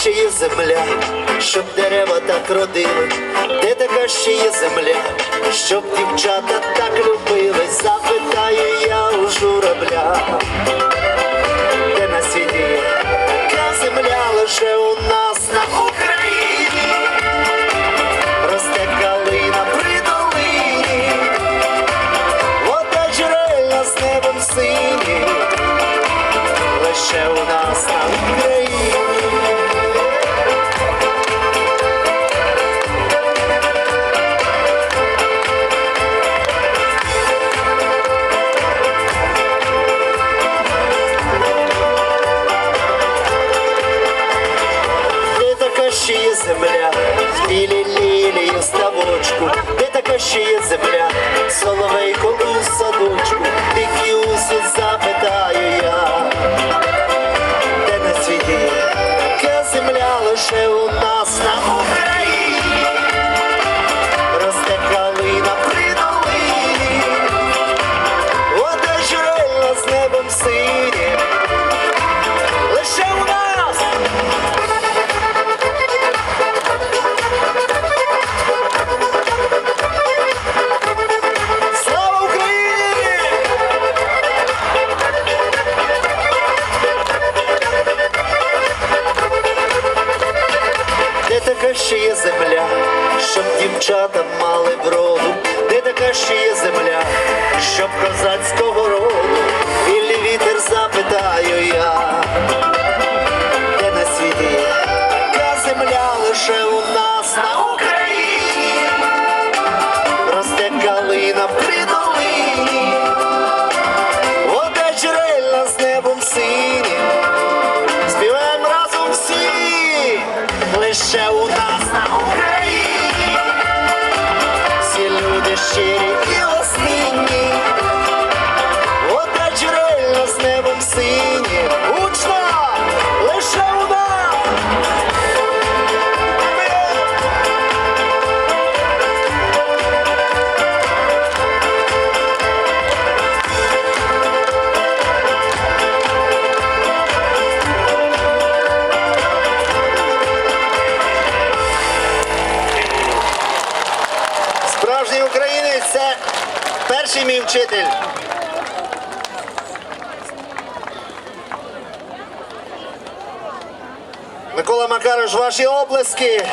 ще є земля, щоб дерева так родили, де така ще є земля, щоб дівчата так. білі лілію ставочку, де така ще є земля, солове. дівчата мали броду, де така ще є земля, щоб козацького роду. shitty. перший мій вчитель. Микола Макарович, ваші оплески.